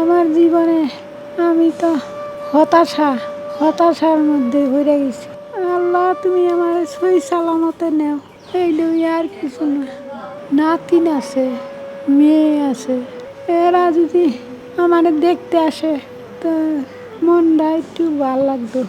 আমার জীবনে আমি তো হতাশা, হতাশার মধ্যে ভরে গেছি। আল্লাহ, তুমি আমার সই সালামতে নেও। এইটুকুই আর কিছু না। নাতিন আছে, মেয়ে আছে। এরা যদি আমার দেখতে আসে, তো মনটা একটু ভালো লাগতো।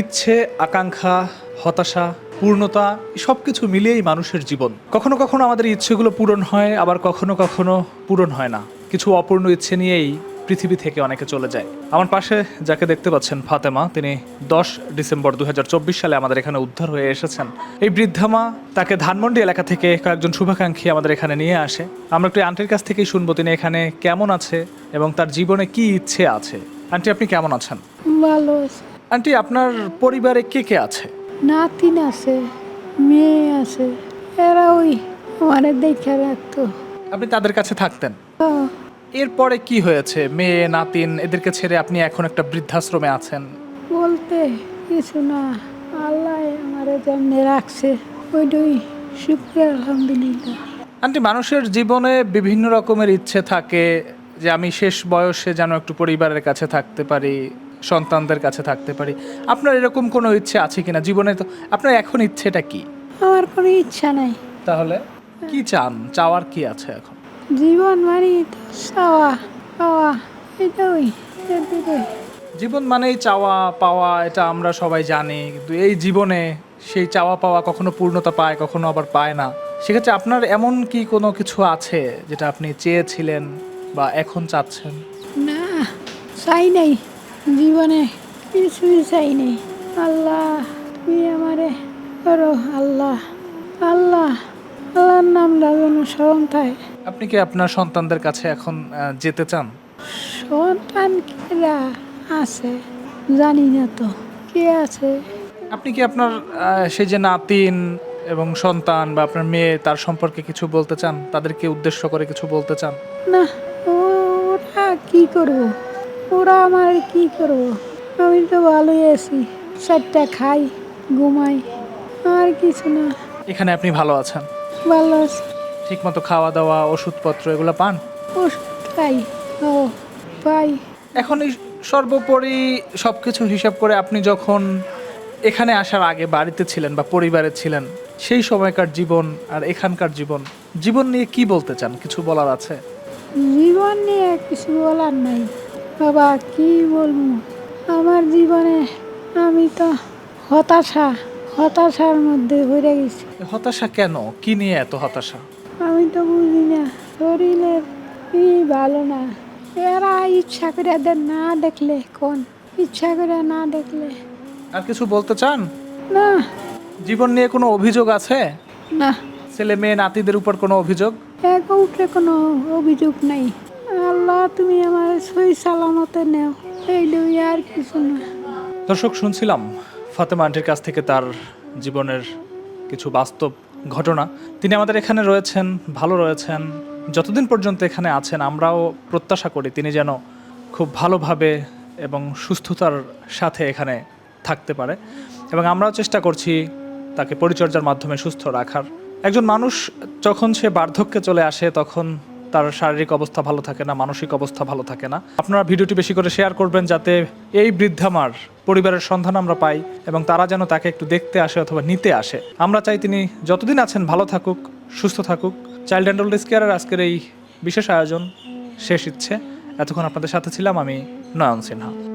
ইচ্ছে, আকাঙ্ক্ষা, হতাশা পূর্ণতা সব কিছু মিলিয়েই মানুষের জীবন। কখনো কখনো আমাদের ইচ্ছেগুলো পূরণ হয় আবার কখনো কখনো পূরণ হয় না। কিছু অপূর্ণ ইচ্ছে নিয়েই পৃথিবী থেকে অনেকে চলে যায়। আমার পাশে যাকে দেখতে পাচ্ছেন ফাতেমা তিনি দশ ডিসেম্বর দু হাজার চব্বিশ সালে আমাদের এখানে উদ্ধার হয়ে এসেছেন। এই বৃদ্ধামা তাকে ধানমন্ডি এলাকা থেকে কয়েকজন শুভাকাঙ্ক্ষী আমাদের এখানে নিয়ে আসে। আমরা একটু আন্টির কাছ থেকেই শুনব তিনি এখানে কেমন আছে এবং তার জীবনে কি ইচ্ছে আছে। আন্টি আপনি কেমন আছেন? ভালো আছে। আন্টি আপনার পরিবারে কে কে আছে? নাতিন আছে মেয়ে আছে এরা ওই আমার দেখে রাখতো। আপনি তাদের কাছে থাকতেন? এরপরে কি হয়েছে? মেয়ে নাতিন এদেরকে ছেড়ে আপনি এখন একটা বৃদ্ধাশ্রমে আছেন? বলতে কিছু না আল্লাহ আমার যেমনি রাখছে। ওইটাই শুক্রিয়া আলহামদুলিল্লাহ। আন্টি মানুষের জীবনে বিভিন্ন রকমের ইচ্ছে থাকে যে আমি শেষ বয়সে যেন একটু পরিবারের কাছে থাকতে পারি। সন্তানদের কাছে থাকতে পারি। আপনার এরকম কোনো ইচ্ছে আছে কিনা? জীবনে তো আপনার এখন ইচ্ছেটা কি? আমার কোনো ইচ্ছা নাই। তাহলে কি চান? চাওয়ার কি আছে এখন? জীবন মানে চাওয়া পাওয়া এটা ওই জীবন মানেই চাওয়া পাওয়া এটা আমরা সবাই জানি। কিন্তু এই জীবনে সেই চাওয়া পাওয়া কখনো পূর্ণতা পায় কখনো আবার পায় না। সেক্ষেত্রে আপনার এমন কি কোনো কিছু আছে যেটা আপনি চেয়েছিলেন বা এখন চাচ্ছেন? না চাই নাই। জীবনে কিছুই চাইনি। আল্লাহ তুমি আমারে করো আল্লাহ। আল্লাহ আল্লাহর নাম লাগানো স্মরণ থাকে আপনি কি আপনার সন্তানদের কাছে এখন যেতে চান? সন্তান কেরা আছে জানি না তো। কে আছে? আপনি কি আপনার সেই যে নাতিন এবং সন্তান বা আপনার মেয়ে তার সম্পর্কে কিছু বলতে চান? তাদেরকে উদ্দেশ্য করে কিছু বলতে চান? না ওরা কি করব? ওরা আমার কি করব? আমি তো ভালোই আছি। চারটা খাই ঘুমাই আর কিছু না। এখানে আপনি ভালো আছেন? ভালো আছি। ঠিকমতো খাওয়া দাওয়া ওষুধপত্র এগুলো পান? ওষুধ খাই। ও পাই। এখন এই সর্বোপরি সব কিছু হিসাব করে আপনি যখন এখানে আসার আগে বাড়িতে ছিলেন বা পরিবারে ছিলেন সেই সময়কার জীবন আর এখানকার জীবন জীবন নিয়ে কি বলতে চান? কিছু বলার আছে? জীবন নিয়ে কিছু বলার নাই। বাবা কি বলব? আমার জীবনে আমি তো হতাশা হতাশার মধ্যে ভরে গেছি। হতাশা কেন? কি নিয়ে এত হতাশা? আমি তো বুঝি না শরীরের কি ভালো না। এরা ইচ্ছা করে এদের না দেখলে কোন? ইচ্ছা করে না দেখলে। আর কিছু বলতে চান? না। জীবন নিয়ে কোনো অভিযোগ আছে? না। ছেলে মেয়ে নাতিদের উপর কোনো অভিযোগ? এক উঠে কোনো অভিযোগ নাই। আল্লাহ, তুমি আমার সই সালামতে নেও। এইটুকুই আর কিছু না। দর্শক, শুনছিলাম ফাতেমা আন্টির কাছ থেকে তার জীবনের কিছু বাস্তব ঘটনা। তিনি আমাদের এখানে রয়েছেন, ভালো রয়েছেন, যতদিন পর্যন্ত এখানে আছেন, আমরাও প্রত্যাশা করি তিনি যেন খুব ভালোভাবে এবং সুস্থতার সাথে এখানে থাকতে পারে। এবং আমরাও চেষ্টা করছি তাকে পরিচর্যার মাধ্যমে সুস্থ রাখার। একজন মানুষ যখন সে বার্ধক্যে চলে আসে, তখন তার শারীরিক অবস্থা ভালো থাকে না, মানসিক অবস্থা ভালো থাকে না। আপনারা ভিডিওটি বেশি করে শেয়ার করবেন যাতে এই বৃদ্ধামার পরিবারের সন্ধান আমরা পাই এবং তারা যেন তাকে একটু দেখতে আসে অথবা নিতে আসে। আমরা চাই তিনি যতদিন আছেন ভালো থাকুক, সুস্থ থাকুক। চাইল্ড অ্যান্ড ওল্ড কেয়ারের আজকের এই বিশেষ আয়োজন শেষ ইচ্ছে এতক্ষণ আপনাদের সাথে ছিলাম আমি নয়ন সিনহা।